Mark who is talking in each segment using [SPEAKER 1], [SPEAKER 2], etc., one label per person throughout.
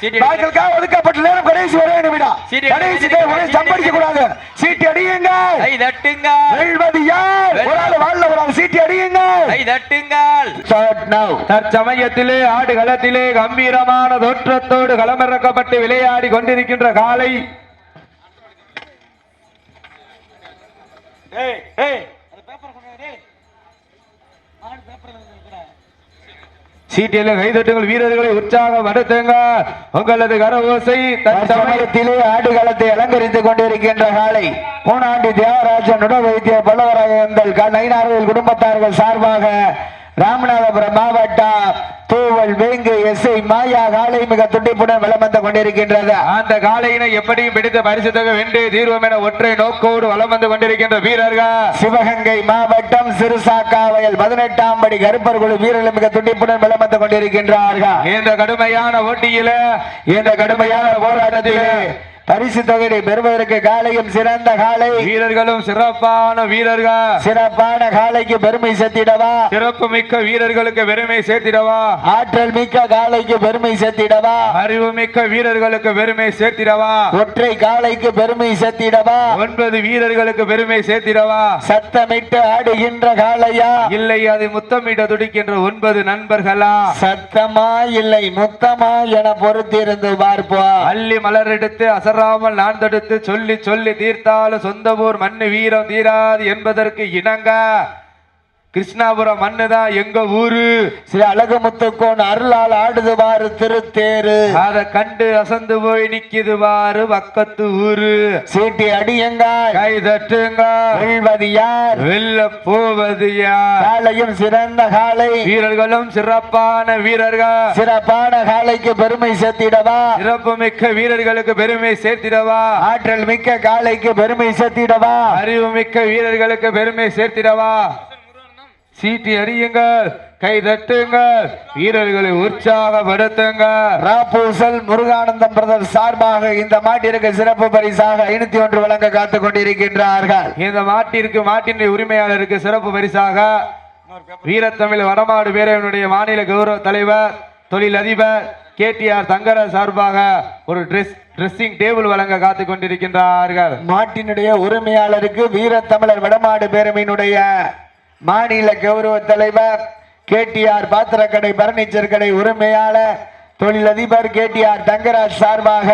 [SPEAKER 1] சீட்டி
[SPEAKER 2] நாய்களுக்காக ஒதுக்கப்பட்ட நேரம் கடைசி ஒரே நிமிடம். கடைசி ஒரே
[SPEAKER 1] சீட்டி
[SPEAKER 2] சம்படிக்க கூடாது சீட்டி அடியுங்க
[SPEAKER 1] கை தட்டுங்க
[SPEAKER 2] வெல்வது யார்? ஒரு ஆள் வாழ்ல ஒரு ஆள் சீட்டி அடியுங்க
[SPEAKER 1] கை
[SPEAKER 3] தற்சமயத்திலே ஆடு களத்திலே கம்பீரமான தோற்றத்தோடு களமிறக்கப்பட்டு விளையாடி கொண்டிருக்கின்ற காலை. சீட்டில கைதட்டுங்கள் வீரர்களை உற்சாக உற்சாகப்படுத்துங்க உங்களது கரவோசை தற்சமயத்தில்
[SPEAKER 2] சமயத்திலே ஆடுகளத்தை அலங்கரித்துக் கொண்டிருக்கின்ற காலை பூனாண்டி தேவராஜன் உடல் வைத்திய பல்லவராயங்கள் நயினார்கள் குடும்பத்தார்கள் சார்பாக ராமநாதபுரம் மாவட்டம் தூவல் வேங்கு எஸ்ஐ மாயா காலை மிக துடிப்புடன் வலம் வந்து கொண்டிருக்கின்றது.
[SPEAKER 3] அந்த காலையினை எப்படியும் பிடித்த பரிசு தொகை வென்று தீர்வோம் என ஒற்றை நோக்கோடு வலம் வந்து கொண்டிருக்கின்ற வீரர்கள்.
[SPEAKER 2] சிவகங்கை மாவட்டம் சிறுசாக்காவயல் பதினெட்டாம் படி கருப்பர் குழு வீரர்கள் மிக துடிப்புடன் வலம் வந்து கொண்டிருக்கின்றார்கள்.
[SPEAKER 3] இந்த கடுமையான போட்டியில
[SPEAKER 2] இந்த கடுமையான போராட்டத்திலே பரிசு தொகையை பெறுவதற்கு காலையும் சிறந்த காலை.
[SPEAKER 3] வீரர்களும் சிறப்பான வீரர்கள்.
[SPEAKER 2] சிறப்பான காலைக்கு பெருமை சேர்த்திடவா?
[SPEAKER 3] சிறப்பு மிக்க வீரர்களுக்கு பெருமை சேர்த்திடவா?
[SPEAKER 2] ஆற்றல் மிக்க காலைக்கு பெருமை சேர்த்திடவா?
[SPEAKER 3] அறிவு மிக்க வீரர்களுக்கு பெருமை சேர்த்திடவா?
[SPEAKER 2] ஒற்றை காலைக்கு பெருமை சேர்த்திடவா?
[SPEAKER 3] ஒன்பது வீரர்களுக்கு பெருமை சேர்த்திடவா?
[SPEAKER 2] சத்தமிட்டு ஆடுகின்ற காளையா
[SPEAKER 3] இல்லை அதை முத்தமிட துடிக்கின்ற ஒன்பது நண்பர்களா?
[SPEAKER 2] சத்தமா இல்லை முத்தமா என பொறுத்திருந்து பார்ப்போம்.
[SPEAKER 3] அள்ளி மலர் எடுத்து அசராமல் நான் தடுத்து சொல்லி சொல்லி தீர்த்தாலும் சொந்த ஊர் மண்ணு வீரம் தீராது என்பதற்கு இணங்க. கிருஷ்ணாபுரம் மண்ணு தான் எங்க ஊரு?
[SPEAKER 2] ஸ்ரீ அழகுமுத்துக்கோன் அருளால் ஆடுதுவாறு திருத்தேரு
[SPEAKER 3] அத கண்டு அசந்து போய் நிக்குது பாரு பக்கத்து ஊரு.
[SPEAKER 2] சீட்டி அடியுங்கள்
[SPEAKER 3] கை தட்டுங்க
[SPEAKER 2] வெல்வது யார்?
[SPEAKER 3] வெல்ல போவது யார்?
[SPEAKER 2] காலையும் சிறந்த காலை.
[SPEAKER 3] வீரர்களும் சிறப்பான வீரர்கள்.
[SPEAKER 2] சிறப்பான காலைக்கு பெருமை சேர்த்திடவா?
[SPEAKER 3] சிறப்பு மிக்க வீரர்களுக்கு பெருமை சேர்த்திடவா?
[SPEAKER 2] ஆற்றல் மிக்க காலைக்கு பெருமை சேர்த்திடவா?
[SPEAKER 3] அறிவு மிக்க வீரர்களுக்கு பெருமை சேர்த்திடவா? சீட்டி அடியுங்கள் கை தட்டுங்கள் வீரர்களை உற்சாகப்படுத்துங்க
[SPEAKER 2] ராப்பூசல் முருகானந்தம் பிரதர் சார்பாக இந்த மாட்டிற்கு சிறப்பு பரிசாக ஐநூத்தி ஒன்று வழங்க காத்துக் கொண்டிருக்கின்றார்கள்.
[SPEAKER 3] இந்த மாட்டிற்கு மாட்டின் உரிமையாளருக்கு சிறப்பு பரிசாக வீரத்தமிழ் வடமாடு பேரவனுடைய மாநில கௌரவ தலைவர் தொழில் அதிபர் கேடிஆர் தங்கர சார்பாக ஒரு ட்ரெஸ் ட்ரெஸ்ஸிங் டேபிள் வழங்க காத்துக் கொண்டிருக்கின்றார்கள்.
[SPEAKER 2] மாட்டினுடைய உரிமையாளருக்கு வீரத்தமிழர் வடமாடு பேரமையினுடைய மாநில கௌரவ தலைவர் கேடிஆர் பாத்திரக்கடை பர்னிச்சர் கடை உரிமையாளர் தொழிலதிபர் கேடிஆர் தங்கராஜ் சார்பாக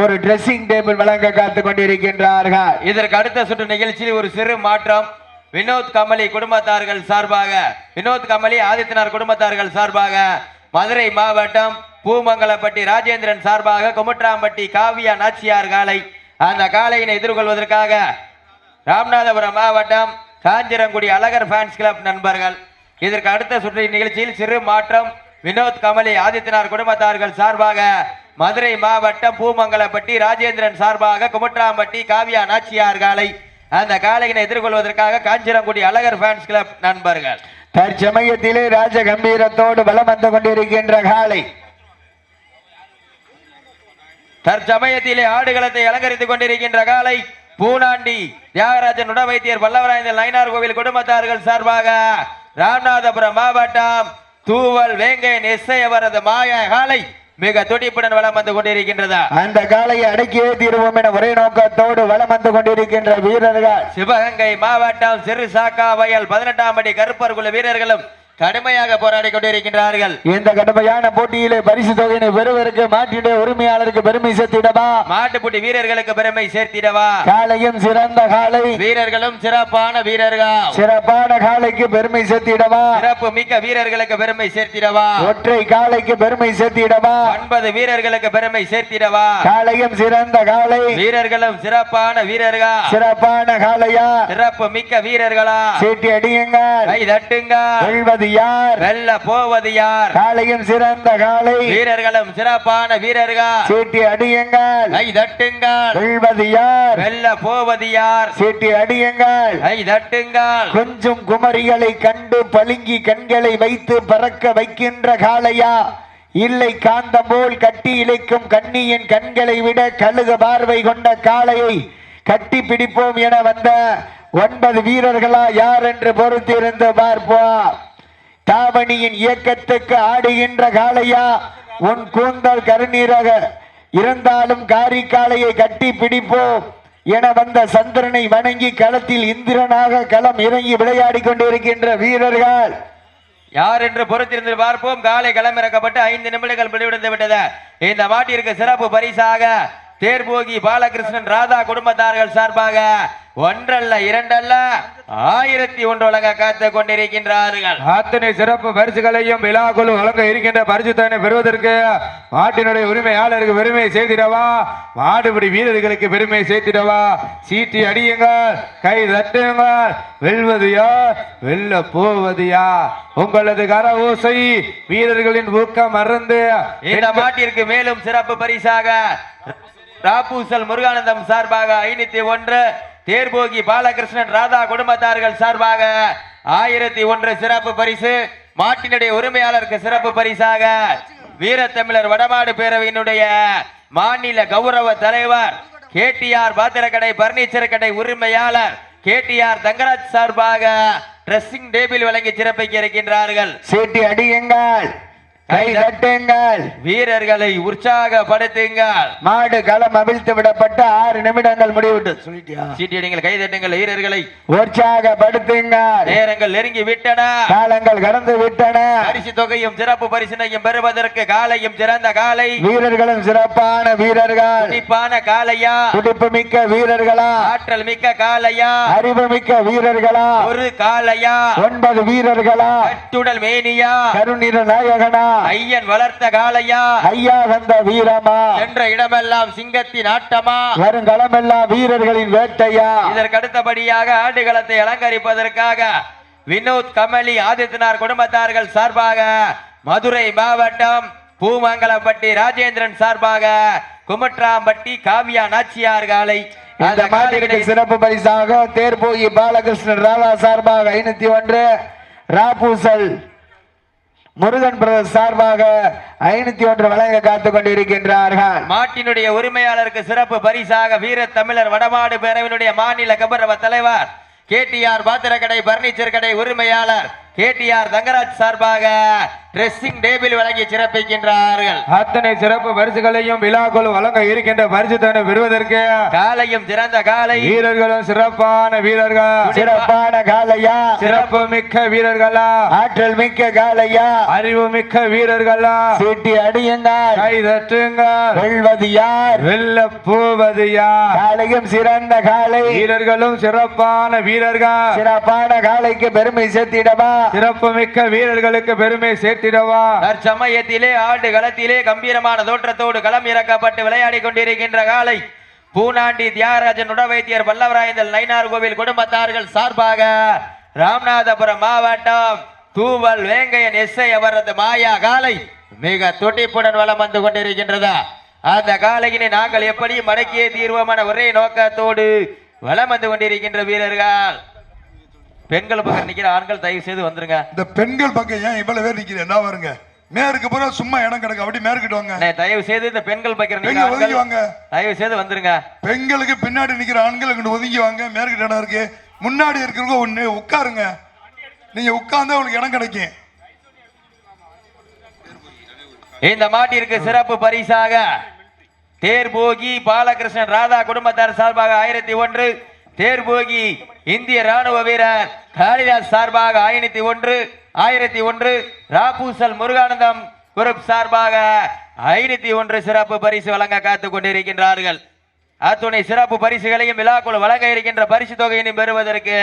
[SPEAKER 2] ஒரு ட்ரெஸ்ஸிங் டேபிள் வழங்க காத்து கொண்டிருக்கின்றார்கள்.
[SPEAKER 1] இதற்கு அடுத்த சுற்று நிகழ்ச்சியில் ஒரு சிறு மாற்றம். வினோத் கமலி குடும்பத்தார்கள் சார்பாக வினோத் கமலி ஆதித்தனார் குடும்பத்தார்கள் சார்பாக மதுரை மாவட்டம் பூமங்கலப்பட்டி ராஜேந்திரன் சார்பாக குமுட்ராம்பட்டி காவியா நாச்சியார் காலை. அந்த காலையினை எதிர்கொள்வதற்காக ராமநாதபுரம் மாவட்டம் காஞ்சிரங்குடி அழகர் ஃபேன்ஸ் கிளப் நண்பர்கள் இதற்கு அடுத்த சுற்று நிகழ்ச்சியில் சிறு மாற்றம். வினோத் கமலி ஆதித்யநாத் குடும்பத்தார்கள் சார்பாக மதுரை மாவட்டம் பூமங்கலப்பட்டி ராஜேந்திரன் சார்பாக குமுட்ராம்பட்டி காவியா நாச்சியார் காலை. அந்த காலையினை எதிர்கொள்வதற்காக காஞ்சிரங்குடி அழகர் ஃபேன்ஸ் கிளப் நண்பர்கள்.
[SPEAKER 2] தற்சமயத்திலே ராஜ கம்பீரத்தோடு வலம் வந்து கொண்டிருக்கின்ற காலை.
[SPEAKER 1] தற்சமயத்திலே ஆடுகளத்தை அலங்கரித்துக் கொண்டிருக்கின்ற காலை. பூனாண்டி தியாகராஜன் உட வைத்தியர் பல்லவராயந்தல் நயினார் கோவில் குடும்பத்தார்கள் சார்பாக ராமநாதபுரம் மாவட்டம் தூவல் வேங்கையன் எஸ்ஐ அவரது மாய காலை மிக துடிப்புடன் வலம் வந்து கொண்டிருக்கின்றதா.
[SPEAKER 2] அந்த காலையை அடக்கியே தீர்வோம் என ஒரே நோக்கத்தோடு வலம் வந்து கொண்டிருக்கின்ற வீரர்கள்.
[SPEAKER 1] சிவகங்கை மாவட்டம் சிறு சாக்கா வயல் பதினெட்டாம் படி கருப்பர் குழு வீரர்களும் கடுமையாக போராடி கொண்டிருக்கின்றார்கள்.
[SPEAKER 2] இந்த கடுமையான போட்டியிலே பரிசு தொகையினை பெறுவதற்கு மாட்டினுடைய உரிமையாளருக்கு பெருமை சேர்த்திடவா?
[SPEAKER 1] மாட்டுப்புட்டி வீரர்களுக்கு பெருமை சேர்த்திடவா?
[SPEAKER 2] காலையும் சிறந்த காலை.
[SPEAKER 1] வீரர்களும் சிறப்பான வீரர்கள்.
[SPEAKER 2] சிறப்பான காலைக்கு பெருமை சேர்த்திடவா?
[SPEAKER 1] சிறப்பு மிக்க வீரர்களுக்கு பெருமை சேர்த்திடவா?
[SPEAKER 2] ஒற்றை காலைக்கு பெருமை சேர்த்திடவா?
[SPEAKER 1] ஒன்பது வீரர்களுக்கு பெருமை சேர்த்திடவா?
[SPEAKER 2] காலையும் சிறந்த காலை.
[SPEAKER 1] வீரர்களும் சிறப்பான வீரர்கள்.
[SPEAKER 2] சிறப்பான காலையா?
[SPEAKER 1] சிறப்பு மிக்க வீரர்களா?
[SPEAKER 2] சீட்டி அடியுங்க
[SPEAKER 1] கை தட்டுங்க
[SPEAKER 2] வெல்வது யார்?
[SPEAKER 1] வெல்ல போவது யார்?
[SPEAKER 2] காலையும் சிறந்த காலை
[SPEAKER 1] வீரர்களும் சிறப்பான வீரர்கள்.
[SPEAKER 2] சீட்டி அடியுங்கள்.
[SPEAKER 1] கை தட்டுங்கள்.
[SPEAKER 2] வெல்வது யார்?
[SPEAKER 1] வெல்ல போவது யார்?
[SPEAKER 2] சீட்டி அடியுங்கள்.
[SPEAKER 1] கை தட்டுங்கள்.
[SPEAKER 2] கொஞ்சம் குமரிகளை கண்டு பளிங்கி கண்களை வைத்து பறக்க வைக்கின்ற காளையா? இல்லை காந்தம் போல் கட்டி இழைக்கும் கண்ணியின் கண்களை விட கழுக பார்வை கொண்ட காளையை கட்டி பிடிப்போம் என வந்த ஒன்பது வீரர்களா? யார் என்று பொறுத்திருந்து பார்ப்போம். தாவணியின் இயக்கத்துக்கு ஆடுகின்ற காளையா? உன் கூந்தல் கருநீராக இருந்தாலும் காரிக்காலையை கட்டி பிடிப்போம் என வந்த சந்திரனை வணங்கி களத்தில் இந்திரனாக களம் இறங்கி விளையாடி கொண்டிருக்கின்ற வீரர்கள்.
[SPEAKER 1] யார் என்று பொறுத்திருந்து பார்ப்போம். காலை களமிறக்கப்பட்டு ஐந்து நிமிடங்கள் முடிவடைந்து விட்டது. இந்த மாட்டிற்கு சிறப்பு பரிசாக தேர்போகி பாலகிருஷ்ணன் ராதா குடும்பத்தார்கள் சார்பாக ஒன்றல்ல இரண்டல்ல ஆயிரத்தி ஒன்று வழங்க காத்து கொண்டிருக்கின்றார்கள்.
[SPEAKER 3] அத்தனை சிறப்பு பரிசுகளையும் விழாக்குழு வழங்க இருக்கின்ற பரிசுத்தனை பெறுவதற்கு மாட்டினுடைய உரிமையாளருக்கு பெருமை சேர்த்திடவா? மாடுபிடி வீரர்களுக்கு பெருமை சேர்த்திடவா? சீட்டி அடியுங்கள் கை தட்டுங்கள் வெல்வது யார் வெல்ல போவது யார் உங்களது கர ஓசை வீரர்களின் ஊக்கம் மறந்து
[SPEAKER 1] இந்த மாட்டிற்கு மேலும் சிறப்பு பரிசாக ராபூசல் முருகானந்தம் சார்பாக ஐநூத்தி ஒன்று தேர்போகி பாலகிருஷ்ணன் ராதா குடும்பத்தார்கள் சார்பாக ஆயிரத்தி ஒன்று சிறப்பு பரிசு மாட்டினுடைய உரிமையாளருக்கு சிறப்பு பரிசாக வீரத்தமிழர் வடமாடு பேரவையினுடைய மாநில கௌரவ தலைவர் கேடிஆர் பாத்திரக்கடை பர்னிச்சர் கடை உரிமையாளர் கேடிஆர் தங்கராஜ் சார்பாக ட்ரெஸ்ஸிங் டேபிள் வழங்கி சிறப்பிக்க இருக்கின்றார்கள்.
[SPEAKER 2] சீட்டி அடியுங்கள். கை தட்டுங்கள்.
[SPEAKER 1] வீரர்களை உற்சாகப்படுத்துங்கள்.
[SPEAKER 2] மாடு களம் அவிழ்த்து விடப்பட்ட ஆறு நிமிடங்கள் முடிவிட்டு சொல்லிட்டியா?
[SPEAKER 1] சீட்டியடிங்கள் கைதட்டுங்கள் வீரர்களை
[SPEAKER 2] உற்சாகப்படுத்துங்கள்.
[SPEAKER 1] நேரங்கள் நெருங்கி விட்டன.
[SPEAKER 2] காலங்கள் கடந்து விட்டன.
[SPEAKER 1] பரிசு தொகையும் சிறப்பு பரிசினையும் பெறுவதற்கு காலையும் சிறந்த காலை.
[SPEAKER 2] வீரர்களும் சிறப்பான வீரர்கள்.
[SPEAKER 1] துடிப்பான காலையா?
[SPEAKER 2] துடிப்பு மிக்க வீரர்களா?
[SPEAKER 1] ஆற்றல் மிக்க காலையா?
[SPEAKER 2] அறிவு மிக்க வீரர்களா?
[SPEAKER 1] ஒரு காலையா?
[SPEAKER 2] ஒன்பது வீரர்களா?
[SPEAKER 1] கட்டுடல் மேனியா?
[SPEAKER 2] கருநிற நாயகனா?
[SPEAKER 1] ஐயன் வளர்த்த காலையா
[SPEAKER 2] ஐயா வந்த வீரமா?
[SPEAKER 1] என்ற இடமெல்லாம் சிங்கத்தின் ஆட்டமா?
[SPEAKER 2] வருங்களமெல்லாம் வீரர்களின் வேட்டையா?
[SPEAKER 1] இதற்கு அடுத்தபடியாக ஆடுகளத்தை அலங்கரிப்பதற்காக வினோத் கமலி ஆதித்யநாத் குடும்பத்தார்கள் சார்பாக மதுரை மாவட்டம் பூமங்கலப்பட்டி ராஜேந்திரன் சார்பாக குமட்ராம்பட்டி காவியா நாச்சியார் காலை. அந்த
[SPEAKER 2] மாட்டிற்கு
[SPEAKER 1] காலையினை
[SPEAKER 2] சிறப்பு பரிசாக தேர்போகி பாலகிருஷ்ணன் ராதா சார்பாக ஐநூத்தி ஒன்று ராபூசல் முருகன் பிரதர் சார்பாக ஐநூத்தி ஒன்று வழங்க காத்துக் கொண்டிருக்கின்றார்கள்.
[SPEAKER 1] மாட்டினுடைய உரிமையாளருக்கு சிறப்பு பரிசாக வீர தமிழர் வடமாடு பேரவையினுடைய மாநில கபரவ தலைவர் கேடிஆர் பாத்திரக்கடை பர்னிச்சர் கடை உரிமையாளர் கேடிஆர் தங்கராஜ் சார்பாக ட்ரெஸ்ஸிங் டேபிள் வழங்கி சிறப்பிக்கின்றார்கள்.
[SPEAKER 3] அத்தனை சிறப்பு பரிசுகளையும் விழாக்குழு வழங்க இருக்கின்ற பரிசுத்தனை பெறுவதற்கு
[SPEAKER 1] காலையும் சிறந்த காலை.
[SPEAKER 3] வீரர்களும் சிறப்பான வீரர்கள்.
[SPEAKER 2] சிறப்பான காலையா?
[SPEAKER 3] சிறப்பு. மிக்க வீரர்களா?
[SPEAKER 2] ஆற்றல் மிக்க காலையா?
[SPEAKER 3] அறிவு மிக்க வீரர்களா?
[SPEAKER 2] சீட்டி அடியுங்கள்.
[SPEAKER 3] கை தட்டுங்க
[SPEAKER 2] வெல்வது யார்
[SPEAKER 3] வெல்ல போவது யார்
[SPEAKER 2] காலையும் சிறந்த காலை.
[SPEAKER 3] வீரர்களும் சிறப்பான வீரர்கள்.
[SPEAKER 2] சிறப்பான காலைக்கு பெருமை சேர்த்திடவா?
[SPEAKER 3] சிறப்புமிக்க வீரர்களுக்கு பெருமை சேர்த்திடவா.
[SPEAKER 1] தற்சமயத்திலே ஆண்டு களத்திலே கம்பீரமான தோற்றத்தோடு களம் இறக்கப்பட்டு விளையாடி கொண்டிருக்கின்ற காலை பூனாண்டி தியாகராஜன் உடவைத்தியர் பல்லவராயந்தல் நைனார் கோவில் குடும்பத்தார்கள் சார்பாக ராமநாதபுரம் மாவட்டம் தூவல் வேங்கையன் எஸ்ஐ அவரது மாயா காலை மிக துடிப்புடன் வலம் வந்து கொண்டிருக்கின்றதா. அந்த காலையினை நாங்கள் எப்படி மடக்கியே தீர்வோமான ஒரே நோக்கத்தோடு வலம் வந்து கொண்டிருக்கின்ற வீரர்கள். பெண்கள் பக்கம் நிக்கிற ஆண்கள் தயவு செய்து வந்துருங்க.
[SPEAKER 4] இந்த பெண்கள் பக்கம் ஏன் இவ்வளவு பேர் நிக்கிறேன் என்ன வருங்க மேற்கு பூரா சும்மா இடம் கிடக்கு. அப்படி மேற்கிட்டு வாங்க.
[SPEAKER 1] தயவு செய்து இந்த பெண்கள்
[SPEAKER 4] எங்க
[SPEAKER 1] நீங்க
[SPEAKER 4] ஒதுங்கி வாங்க.
[SPEAKER 1] தயவு செய்து வந்துருங்க.
[SPEAKER 4] பெண்களுக்கு பின்னாடி நிக்கிற ஆண்கள் இங்கிட்டு ஒதுங்கி வாங்க. மேற்கிட்ட இடம் இருக்கு. முன்னாடி இருக்கிறவங்க ஒண்ணு உட்காருங்க. நீங்க உட்கார்ந்தா உங்களுக்கு இடம் கிடைக்கும்.
[SPEAKER 1] இந்த மாட்டிற்கு சிறப்பு பரிசாக. தேர்போகி பாலகிருஷ்ணன் ராதா குடும்பத்தார் சார்பாக ஆயிரத்தி ஒன்று. தேர்போகி இந்திய ராணுவ வீரர் காளிதாஸ் சார்பாக ஆயிரத்தி ஒன்று ஆயிரத்தி ஒன்று ராபூசல் முருகானந்தம் குரூப் சார்பாக ஐநூத்தி ஒன்று சிறப்பு பரிசு வழங்க காத்துக் கொண்டிருக்கின்றார்கள். அத்துணை சிறப்பு பரிசுகளையும் விழாக்குழு வழங்க இருக்கின்ற பரிசு தொகையினை பெறுவதற்கு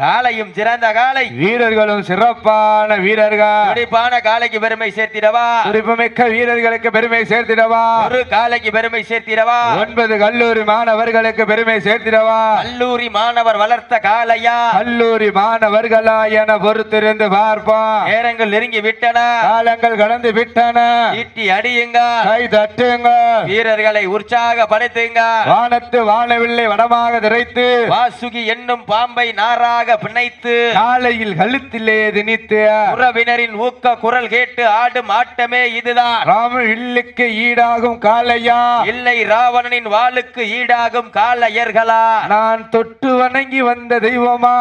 [SPEAKER 1] காலையும் சிறந்த காலை
[SPEAKER 3] வீரர்களும் சிறப்பான வீரர்கள்.
[SPEAKER 1] துடிப்பான காலைக்கு பெருமை சேர்த்திடவா?
[SPEAKER 3] துடிப்புமிக்க வீரர்களுக்கு பெருமை சேர்த்திடவா?
[SPEAKER 1] ஒரு காலைக்கு பெருமை சேர்த்திடவா?
[SPEAKER 3] ஒன்பது கல்லூரி மாணவர்களுக்கு பெருமை சேர்த்திடவா?
[SPEAKER 1] கல்லூரி மாணவர் வளர்த்த காலையா
[SPEAKER 3] கல்லூரி மாணவர்களா என பொறுத்திருந்து பார்ப்போம்.
[SPEAKER 1] நேரங்கள் நெருங்கி விட்டன.
[SPEAKER 3] காலங்கள் கடந்து விட்டன.
[SPEAKER 1] ஈட்டி அடியுங்க.
[SPEAKER 3] கை தட்டுங்க.
[SPEAKER 1] வீரர்களை உற்சாகப்படுத்துங்க
[SPEAKER 3] வானத்து வானவில்லை வடமாக திரைத்து.
[SPEAKER 1] வாசுகி என்னும் பாம்பை நாராக பிணைத்து
[SPEAKER 3] காலையில் கழுத்திலே திணித்து
[SPEAKER 1] உறவினரின் ஊக்க குரல் கேட்டு ஆடும் ஆட்டமே இதுதான்.
[SPEAKER 3] ராம வில்லுக்கு ஈடாகும் காளையா?
[SPEAKER 1] இல்லை ராவணனின் வாளுக்கு ஈடாகும் காலையர்களா
[SPEAKER 3] நான் தொட்டு வணங்கி வந்த தெய்வமா?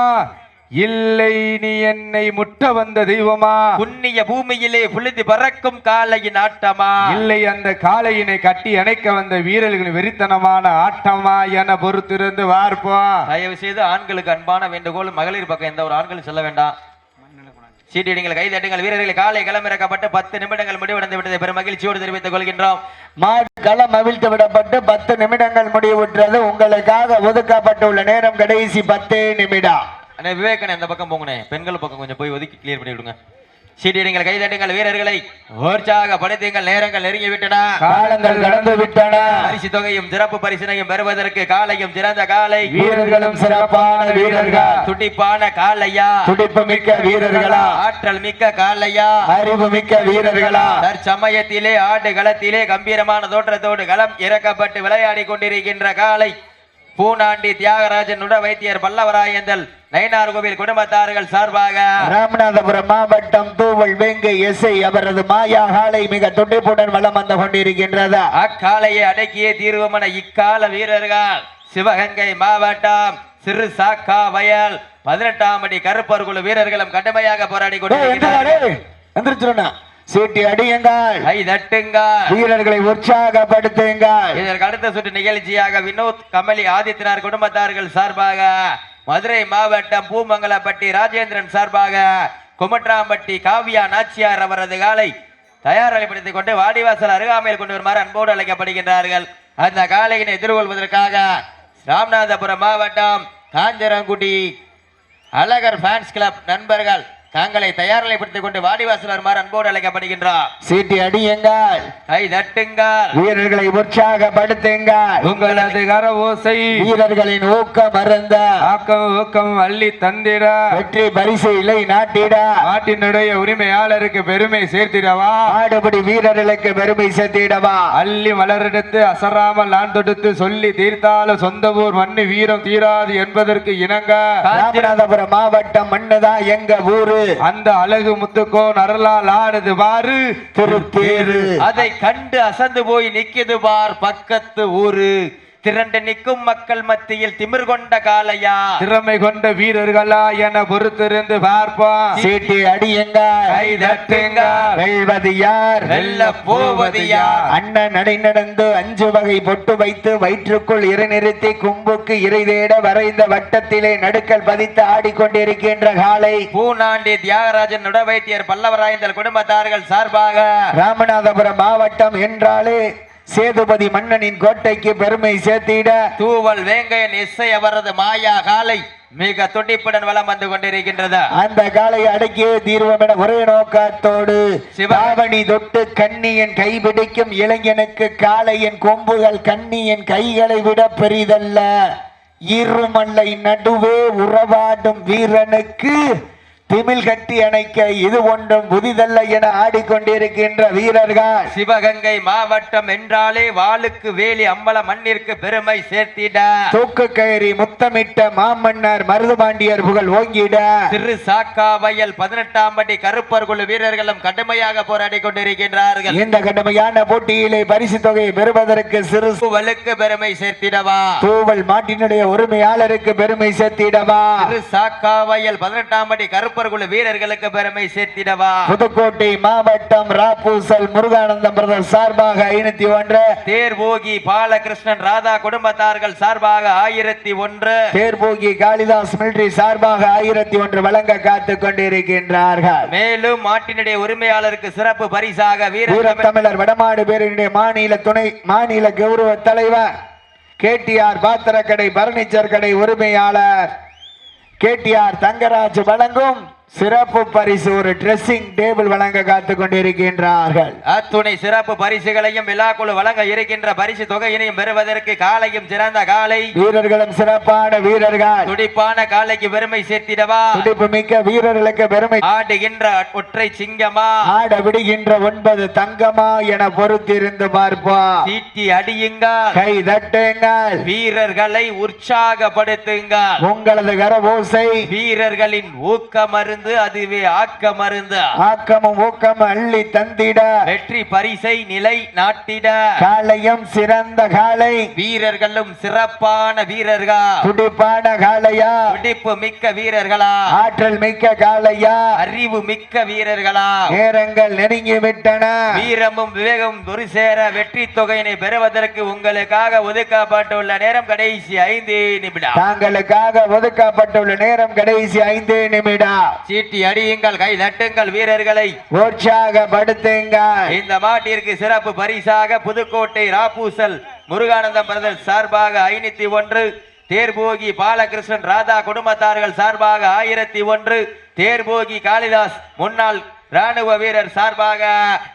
[SPEAKER 3] இல்லை நீ என்னை முட்ட வந்த தெய்வமா?
[SPEAKER 1] புண்ணிய பூமியிலே புழுதி பறக்கும் காலையின் ஆட்டமா?
[SPEAKER 3] இல்லை அந்த காளையினை கட்டி அணைக்க வந்த வீரர்களின் வெறித்தனமான ஆட்டமா என பொறுத்திருந்து பார்ப்போம்
[SPEAKER 1] தயவு செய்து ஆண்களுக்கு அன்பான வேண்டுகோள் மகளிர் பக்கம் எந்த ஒரு ஆண்களும் செல்ல வேண்டாம். சீட்டிடுங்கள் கைதட்டுங்கள் வீரர்களை காலை களமிறக்கப்பட்டு பத்து நிமிடங்கள் முடிவடைந்து விட்டதை பெரும் மகிழ்ச்சியோடு தெரிவித்துக் கொள்கின்றோம்.
[SPEAKER 2] மாடு களம் அவிழ்த்து விடப்பட்டு பத்து நிமிடங்கள் முடிவுற்றது. உங்களுக்காக ஒதுக்கப்பட்டுள்ள நேரம் கடைசி பத்தே நிமிடம்.
[SPEAKER 1] அண்ணே விவேகன் இந்த பக்கம் போங்கண்ணே. பெண்கள் பக்கம் கொஞ்சம் போய் ஒதுக்கி கிளியர் பண்ணி விடுங்க. சீட்டிடுங்கள் கைதட்டுங்கள் வீரர்களை. உற்சாகப்படுத்துங்கள் நேரங்கள் நெருங்கி விட்டன.
[SPEAKER 2] காலங்கள் கடந்து விட்டன.
[SPEAKER 1] பரிசு தொகையும் சிறப்பு பரிசினையும் பெறுவதற்கு காலையும் சிறந்த காலை.
[SPEAKER 2] வீரர்களும் சிறப்பான வீரர்கள்.
[SPEAKER 1] துடிப்பான காலையா.
[SPEAKER 2] துடிப்பு மிக்க வீரர்களா.
[SPEAKER 1] ஆற்றல் மிக்க காலையா.
[SPEAKER 2] அறிவு மிக்க வீரர்களா.
[SPEAKER 1] தற்சமயத்திலே ஆடு களத்திலே கம்பீரமான தோற்றத்தோடு களம் இறக்கப்பட்டு விளையாடி கொண்டிருக்கின்ற காலை. பூனாண்டி தியாகராஜன் உட வைத்தியர் பல்லவராயந்தல் நயினார் கோவில் குடும்பத்தார்கள் சார்பாக
[SPEAKER 2] ராமநாதபுரம் மாவட்டம் தூவல் வேங்கை எஸ்ஐ அவரது மாயா காலை மிக துடிப்புடன் வலம் வந்து கொண்டிருக்கின்றது.
[SPEAKER 1] அக்காலையை அடக்கிய தீர்வுமன இக்கால வீரர்கள் சிவகங்கை மாவட்டம் சிறு சாக்கா வயல் பதினெட்டாம் அடி கருப்பர் குழு வீரர்களும் கடுமையாக போராடி
[SPEAKER 2] எந்திரிச்சிருண்ணா சீட்டி அடியுங்கள்.
[SPEAKER 1] கை தட்டுங்கள்.
[SPEAKER 2] வீரர்களை உற்சாகப்படுத்துங்கள்.
[SPEAKER 1] இதற்கு அடுத்த சுற்று நிகழ்ச்சியாக வினோத் கமலி ஆதித்யனார் குடும்பத்தார்கள் சார்பாக மதுரை மாவட்டம் பூமங்கலப்பட்டி ராஜேந்திரன் சார்பாக குமட்ராம்பட்டி காவியா நாச்சியார் அவரது காலை தயார் கொண்டு வாடிவாசல் அருகாமையில் கொண்டு வருமாறு அன்போடு அழைக்கப்படுகின்றார்கள். அந்த காலையினை எதிர்கொள்வதற்காக ராமநாதபுரம் மாவட்டம் காஞ்சரங்குடி அழகர் ஃபேன்ஸ் கிளப் நண்பர்கள் தங்களை தயார் நிலைப்படுத்திக் கொண்டு வாடிவாசல் வருமாறு அன்போடு அழைக்கப்படுகின்றார்.
[SPEAKER 2] சீட்டி அடியுங்கள்.
[SPEAKER 1] கை தட்டுங்கள்.
[SPEAKER 2] வீரர்களை உற்சாகப்படுத்துங்கள்.
[SPEAKER 3] உங்களது கர ஓசை
[SPEAKER 2] வீரர்களின் ஊக்கம் அருந்த.
[SPEAKER 3] ஆக்கம் ஊக்கம் அள்ளி தந்திட.
[SPEAKER 2] வெற்றி பரிசு இலை நாட்டிட.
[SPEAKER 3] நாட்டினுடைய உரிமையாளருக்கு பெருமை சேர்த்திடவா.
[SPEAKER 2] ஆடுபடி வீரர்களுக்கு பெருமை சேர்த்திடவா.
[SPEAKER 3] அள்ளி மலரெடுத்து அசராமல் நான் தொடுத்து சொல்லி தீர்த்தாலும் சொந்த ஊர் மண்ணு வீரம் தீராது என்பதற்கு இணங்க.
[SPEAKER 2] ராமநாதபுரம் மாவட்டம் மண்ணுதான் எங்க ஊரு?
[SPEAKER 3] அந்த அழகு முத்துக்கோ நரலால் ஆடுது பாரு?
[SPEAKER 2] திருத்தேரு
[SPEAKER 1] அதை கண்டு அசந்து போய் நிக்குது பார் பக்கத்து ஊரு. திரண்டு நிற்கும் மக்கள் மத்தியில் திமிர் கொண்ட காளையா?
[SPEAKER 3] திறமை கொண்ட வீரர்களா என பொறுத்திருந்து பார்ப்போம்.
[SPEAKER 2] சீட்டி அடியுங்கள்
[SPEAKER 3] கை தட்டுங்கள்.
[SPEAKER 2] வெல்வது யார்?
[SPEAKER 1] வெல்லப் போவது யார்?
[SPEAKER 2] அண்ணன் நடை நடந்து அஞ்சு வகை பொட்டு வைத்து வயிற்றுக்குள் இறை நிறுத்தி கும்புக்கு இறை தேட வரைந்த வட்டத்திலே நடுக்கல் பதித்து ஆடிக்கொண்டிருக்கின்ற காலை
[SPEAKER 1] பூனாண்டி தியாகராஜன் நுடவைத்தியர் பல்லவராயந்தல் குடும்பத்தார்கள் சார்பாக
[SPEAKER 2] ராமநாதபுரம் மாவட்டம் என்றாலே சேதுபதி மன்னனின் கோட்டைக்கு பெருமை சேர்த்திட.
[SPEAKER 1] தூவல் வேங்கையன் இசை அவரது மாயா காலை மிக துடிப்புடன் வலம் வந்து கொண்டிருக்கின்றது.
[SPEAKER 2] அந்த காலை அடக்கியே தீர்வம் என ஒரே நோக்கத்தோடு
[SPEAKER 1] சிவ-
[SPEAKER 2] தாவணி தொட்டு கண்ணியின் கைபிடிக்கும் இளைஞனுக்கு காளையின் கொம்புகள் கண்ணியின் கைகளை விட பெரிதல்ல. இருமல்லை நடுவே உறவாடும் வீரனுக்கு திமில் கட்டி அணைக்க இது ஒன்றும் புதிதல்ல என ஆடிக்கொண்டிருக்கின்ற வீரர்கள்.
[SPEAKER 1] சிவகங்கை மாவட்டம் என்றாலே வாளுக்கு வேலி அம்பல மண்ணிற்கு பெருமை சேர்த்திட.
[SPEAKER 2] தூக்கு கயிறி முத்தமிட்ட மாமன்னர் மருதுபாண்டியர் புகழ் ஓங்கிட.
[SPEAKER 1] திரு சாக்கா வயல் பதினெட்டாம் பட்டி கருப்பர் குழு வீரர்களும் கடுமையாக போராடி கொண்டிருக்கின்றார்கள்.
[SPEAKER 2] இந்த கடுமையான போட்டியிலே பரிசு தொகையை பெறுவதற்கு சிறு
[SPEAKER 1] தூவலுக்கு பெருமை சேர்த்திடவா?
[SPEAKER 2] தூவல் மாட்டினுடைய உரிமையாளருக்கு பெருமை சேர்த்திடவா?
[SPEAKER 1] திரு சாக்கா வயல் பதினெட்டாம் பட்டி கருப்பர் குழு வீரர்களுக்கு பெருமை சேர்த்திடவா?
[SPEAKER 2] புதுக்கோட்டை மாவட்டம் ராப்பூசல் முருகானந்தம் பிரதர் சார்பாக ஐநூத்தி ஒன்று.
[SPEAKER 1] தேர்வோகி பாலகிருஷ்ணன் ராதா குடும்பத்தார்கள் சார்பாக ஆயிரத்தி ஒன்று.
[SPEAKER 2] தேர்போகி காளிதாஸ் மிலிட்டரி சார்பாக ஆயிரத்தி ஒன்று வழங்க காத்துக் கொண்டிருக்கின்றார்கள்.
[SPEAKER 1] மேலும் மாட்டினுடைய உரிமையாளருக்கு சிறப்பு பரிசாக வீர
[SPEAKER 2] வீரத்தமிழர் வடமாடு பேரினுடைய மாநில துணை மாநில கௌரவ தலைவர் கேடிஆர் பாத்திரக்கடை பர்னிச்சர் கடை உரிமையாளர் கேடிஆர் தங்கராஜ் வழங்கும். சிறப்பு பரிசு ஒரு ட்ரெஸ்ஸிங் டேபிள் வழங்க காத்துக் கொண்டிருக்கின்றார்கள்
[SPEAKER 1] அத்துணை சிறப்பு பரிசுகளையும் விழாக்குழு வழங்க இருக்கின்ற பரிசு தொகையினையும் பெறுவதற்கு காலையும் சிறந்த காலை.
[SPEAKER 2] வீரர்களும் சிறப்பான வீரர்கள்.
[SPEAKER 1] துடிப்பான காலைக்கு பெருமை சேர்த்திடவா?
[SPEAKER 2] துடிப்பு மிக்க வீரர்களுக்கு பெருமை.
[SPEAKER 1] ஆடுகின்ற ஒற்றை சிங்கமா?
[SPEAKER 2] ஆட விடுகின்ற ஒன்பது தங்கமா என பொறுத்திருந்து பார்ப்போம்.
[SPEAKER 1] சீட்டி அடியுங்கள்.
[SPEAKER 2] கை தட்டுங்கள்.
[SPEAKER 1] வீரர்களை உற்சாகப்படுத்துங்கள்.
[SPEAKER 2] உங்களது கரபோசை.
[SPEAKER 1] வீரர்களின் ஊக்கமருந்து மருந்து அதுவே ஆக்க மருந்து
[SPEAKER 2] ஆக்கமும் ஊக்கமும் அள்ளி தந்திட.
[SPEAKER 1] வெற்றி பரிசை நிலை நாட்டிட.
[SPEAKER 2] காளையும் சிறந்த காளை.
[SPEAKER 1] வீரர்களும் சிறப்பான வீரர்கள்.
[SPEAKER 2] துடிப்பான காளையா.
[SPEAKER 1] துடிப்பு மிக்க வீரர்களா.
[SPEAKER 2] ஆற்றல் மிக்க காளையா.
[SPEAKER 1] அறிவு மிக்க வீரர்களா.
[SPEAKER 2] நேரங்கள் நெருங்கி விட்டன.
[SPEAKER 1] வீரமும் விவேகம் ஒரு சேர வெற்றி தொகையினை பெறுவதற்கு உங்களுக்காக ஒதுக்கப்பட்டுள்ள நேரம் கடைசி ஐந்து நிமிடம்.
[SPEAKER 2] தாங்களுக்காக ஒதுக்கப்பட்டுள்ள நேரம் கடைசி ஐந்து நிமிடம்.
[SPEAKER 1] சீட்டி அடியுங்கள் கை தட்டுங்கள் வீரர்களை.
[SPEAKER 2] உற்சாகப்படுத்துங்கள்.
[SPEAKER 1] இந்த மாட்டிற்கு சிறப்பு பரிசாக புதுக்கோட்டை ராப்பூசல் முருகானந்தம் பிரதர் சார்பாக ஐநூத்தி ஒன்று தேர்போகி பாலகிருஷ்ணன் ராதா குடும்பத்தார்கள் சார்பாக ஆயிரத்தி ஒன்று தேர்போகி காளிதாஸ் முன்னாள் ராணுவ வீரர் சார்பாக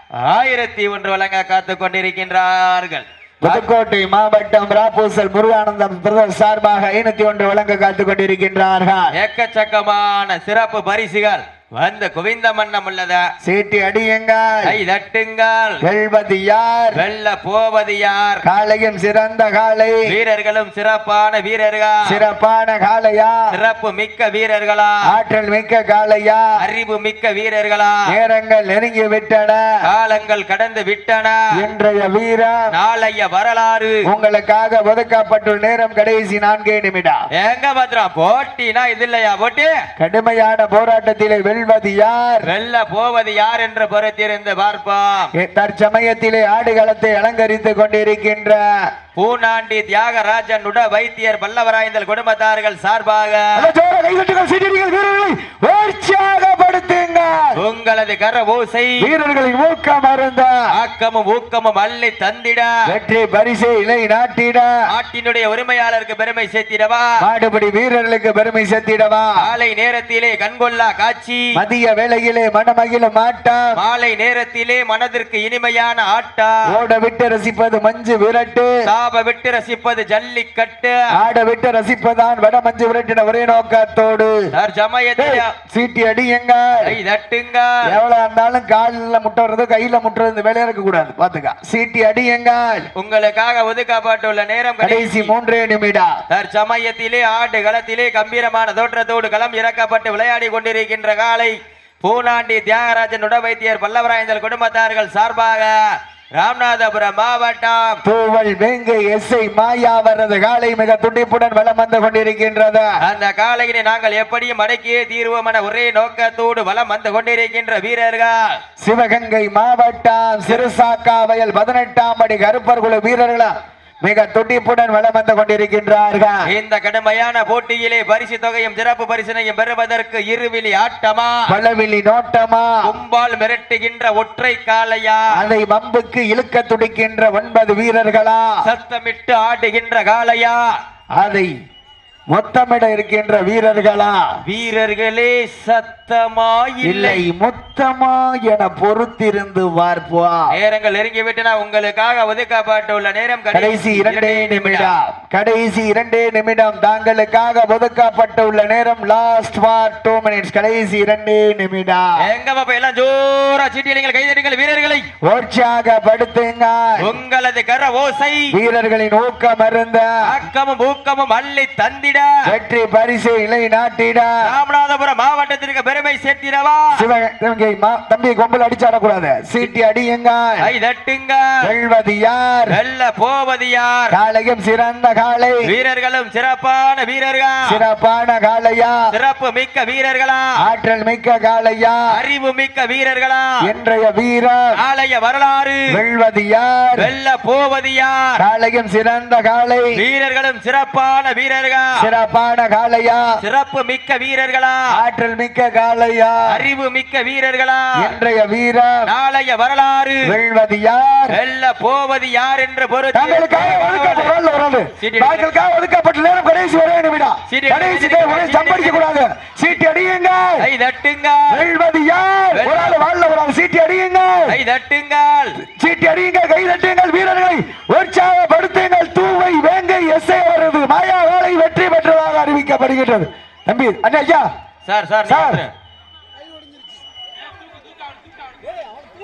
[SPEAKER 1] ஆயிரத்தி ஒன்று வழங்க காத்துக் கொண்டிருக்கின்றார்கள்.
[SPEAKER 2] புதுக்கோட்டை மாவட்டம் ராப்பூசல் முருகானந்தம் பிரதர் சார்பாக ஐநூத்தி ஒன்று வழங்க காத்துக் கொண்டிருக்கின்றார்கள்.
[SPEAKER 1] எக்கச்சக்கமான சிறப்பு பரிசுகள். வந்து குவிந்த மன்னம் உள்ளதா?
[SPEAKER 2] சீட்டி அடியுங்கள்.
[SPEAKER 1] கை தட்டுங்கள்.
[SPEAKER 2] வெல்வது யார்?
[SPEAKER 1] வெல்ல போவது யார்?
[SPEAKER 2] காளையும் சிறந்த காளை.
[SPEAKER 1] வீரர்களும் சிறப்பான வீரர்கள்?
[SPEAKER 2] சிறப்பான காளையா?
[SPEAKER 1] சிறப்பு மிக்க வீரர்களா?
[SPEAKER 2] ஆற்றல் மிக்க காளையா?
[SPEAKER 1] அறிவு மிக்க வீரர்களா?
[SPEAKER 2] நேரங்கள் நெருங்கி விட்டன.
[SPEAKER 1] காலங்கள் கடந்து விட்டன.
[SPEAKER 2] இன்றைய வீரம்.
[SPEAKER 1] நாளைய வரலாறு.
[SPEAKER 2] உங்களுக்காக ஒதுக்கப்பட்டுள்ள நேரம் கடைசி நான்கே நிமிடம்.
[SPEAKER 1] எங்க பத்திரம் போட்டினா இது இல்லையா போட்டி?
[SPEAKER 2] கடுமையான போராட்டத்திலே வெல்வது யார்?
[SPEAKER 1] வெல்ல போவது யார் என்று பொறுத்திருந்து பார்ப்போம்.
[SPEAKER 2] தற்சமயத்திலே ஆடுகளத்தை அலங்கரித்துக் கொண்டிருக்கின்ற
[SPEAKER 1] பூனாண்டி தியாகராஜன் உட வைத்தியர் பல்லவராய்ந்தல் குடும்பத்தார்கள் சார்பாக
[SPEAKER 2] ஜோர
[SPEAKER 1] உங்களது கர ஓசை
[SPEAKER 2] வீரர்களின் ஊக்கம் அருந்த.
[SPEAKER 1] ஆக்கமும் ஊக்கமும் அள்ளி தந்திட.
[SPEAKER 2] வெற்றி பரிசை இலை நாட்டிட.
[SPEAKER 1] நாட்டினுடைய உரிமையாளருக்கு பெருமை சேர்த்திடவா?
[SPEAKER 2] மாடுபிடி வீரர்களுக்கு பெருமை சேர்த்திடவா?
[SPEAKER 1] காலை நேரத்திலே கண்கொள்ளா காட்சி.
[SPEAKER 2] மதிய வேளையிலே மனமகிழும் ஆட்டம்
[SPEAKER 1] மாலை நேரத்திலே மனதிற்கு இனிமையான ஆட்டம்
[SPEAKER 2] ஓட விட்டு ரசிப்பது மஞ்சு விரட்டு.
[SPEAKER 1] சாப விட்டு ரசிப்பது ஜல்லிக்கட்டு.
[SPEAKER 2] ஆட விட்டு ரசிப்பதான் வட மஞ்சு விரட்டின ஒரே நோக்கத்தோடு. சீட்டி அடியுங்க.
[SPEAKER 1] கை தட்டுங்க
[SPEAKER 2] எவ்வளவு இருந்தாலும் காலில் முட்டை வர்றது கையில முட்டுறது இந்த வேலையா இருக்க கூடாது. பாத்துக்க. சீட்டி அடியுங்க
[SPEAKER 1] உங்களுக்காக ஒதுக்கப்பட்டுள்ள நேரம்
[SPEAKER 2] கடைசி. மூன்றே நிமிடம்.
[SPEAKER 1] தற்சமயத்திலே ஆடு களத்திலே கம்பீரமான தோற்றத்தோடு களம் இறக்கப்பட்டு விளையாடி கொண்டிருக்கின்ற காலை பூனாண்டி தியாகராஜன் உட வைத்தியர் பல்லவராயந்தல் குடும்பத்தார்கள் சார்பாக ராமநாதபுரம் மாவட்டம்.
[SPEAKER 2] தூவல் வேங்கை எஸ்ஐ மாயா வரது காலை மிக துடிப்புடன் வலம் வந்து கொண்டிருக்கின்றது.
[SPEAKER 1] அந்த காலையினை நாங்கள் எப்படியும் அடக்கியே தீர்வோம் என ஒரே நோக்கத்தோடு வலம் வந்து கொண்டிருக்கின்ற வீரர்கள்.
[SPEAKER 2] சிவகங்கை மாவட்டம் சிறுசாக்கா வயல் பதினெட்டாம் படி கருப்பர் குழு வீரர்களா? மிக துடிப்புடன் வலம் வந்து கொண்டிருக்கின்றார்கள்.
[SPEAKER 1] இந்த கடுமையான போட்டியிலே பரிசு தொகையும் சிறப்பு பரிசினையும் பெறுவதற்கு இருவிழி ஆட்டமா?
[SPEAKER 2] பலவிழி நோட்டமா?
[SPEAKER 1] கும்பால் மிரட்டுகின்ற ஒற்றை காளையா?
[SPEAKER 2] அதை வம்புக்கு இழுக்க துடிக்கின்ற ஒன்பது வீரர்களா?
[SPEAKER 1] சத்தமிட்டு ஆடுகின்ற காளையா?
[SPEAKER 2] அதை மொத்தமிட இருக்கின்ற வீரர்களா?
[SPEAKER 1] வீரர்களே சத்தமா
[SPEAKER 2] இல்லை மொத்தமா என பொறுத்திருந்து பார்ப்போம்
[SPEAKER 1] நேரங்கள் நெருங்கி விட்டன உங்களுக்காக ஒதுக்கப்பட்டுள்ள நேரம்
[SPEAKER 2] கடைசி இரண்டே நிமிடம். கடைசி இரண்டே நிமிடம். தாங்களுக்காக ஒதுக்கப்பட்டுள்ள நேரம் லாஸ்ட் ஃபார் டூ மினிட்ஸ் கடைசி இரண்டே நிமிடம்.
[SPEAKER 1] எங்க பாப்பா எல்லாம் ஜோரா சீட்டியலிங்கள் கைதடிங்கள் வீரர்களை.
[SPEAKER 2] உற்சாகப்படுத்துங்க
[SPEAKER 1] உங்களது கர ஓசை.
[SPEAKER 2] வீரர்களின் ஊக்கம் அருந்த.
[SPEAKER 1] ஆக்கமும் ஊக்கமும் அள்ளி தந்திட.
[SPEAKER 2] வெற்றி பரிசு இலை நாட்டிட.
[SPEAKER 1] ராமநாதபுரம் மாவட்டத்திற்கு பெருமை சேர்த்திடவா?
[SPEAKER 2] சிவகங்கை தம்பி கொம்பல் அடிச்சாடக்கூடாது சீட்டி அடியுங்க
[SPEAKER 1] கை தட்டுங்க
[SPEAKER 2] வெல்வது யார்?
[SPEAKER 1] வெல்ல போவது யார்?
[SPEAKER 2] காளையும் சிறந்த காளை.
[SPEAKER 1] வீரர்களும் சிறப்பான வீரர்கள்?
[SPEAKER 2] சிறப்பான காளையா?
[SPEAKER 1] சிறப்பு மிக்க வீரர்களா?
[SPEAKER 2] ஆற்றல் மிக்க காளையா?
[SPEAKER 1] அறிவு மிக்க வீரர்களா?
[SPEAKER 2] இன்றைய வீரர்.
[SPEAKER 1] ஆலய வரலாறு.
[SPEAKER 2] வெல்வது யார்?
[SPEAKER 1] வெல்ல போவது யார்?
[SPEAKER 2] காளையும் சிறந்த காளை.
[SPEAKER 1] வீரர்களும் சிறப்பான வீரர்கள்?
[SPEAKER 2] சிறப்பான காளையா?
[SPEAKER 1] சிறப்பு மிக்க வீரர்களா?
[SPEAKER 2] ஆற்றல் மிக்க காளையா
[SPEAKER 1] அறிவு மிக்க வீரர்களா?
[SPEAKER 2] இன்றைய வீரர்
[SPEAKER 1] நாளைய வரலாறு.
[SPEAKER 2] வெல்வது யார்?
[SPEAKER 1] வெல்ல போவது யார் என்று பொறுத்து
[SPEAKER 2] தாங்களுக்காக ஒதுக்கப்பட்ட நேரம் கடைசி ஒரே நிமிடம். கடைசி சம்படிக்க கூடாது. சீட்டி அடியுங்க
[SPEAKER 1] கை தட்டுங்க
[SPEAKER 2] வெல்வது யார்? ஒரு ஆள் வாழ்ல ஒரு ஆள் சீட்டி அடியுங்க
[SPEAKER 1] கை தட்டுங்கள்.
[SPEAKER 2] சீட்டி அடியுங்க கை தட்டுங்கள். வீரர்களை உற்சாகப்படுத்துங்கள். தூவை வேங்கை எஸ்ஐ வருது மாயா வேலை வெற்றி பெற்றதாக அறிவிக்கப்படுகின்றது. தம்பி அண்ணா ஐயா.
[SPEAKER 1] Sir
[SPEAKER 2] sir
[SPEAKER 1] sir.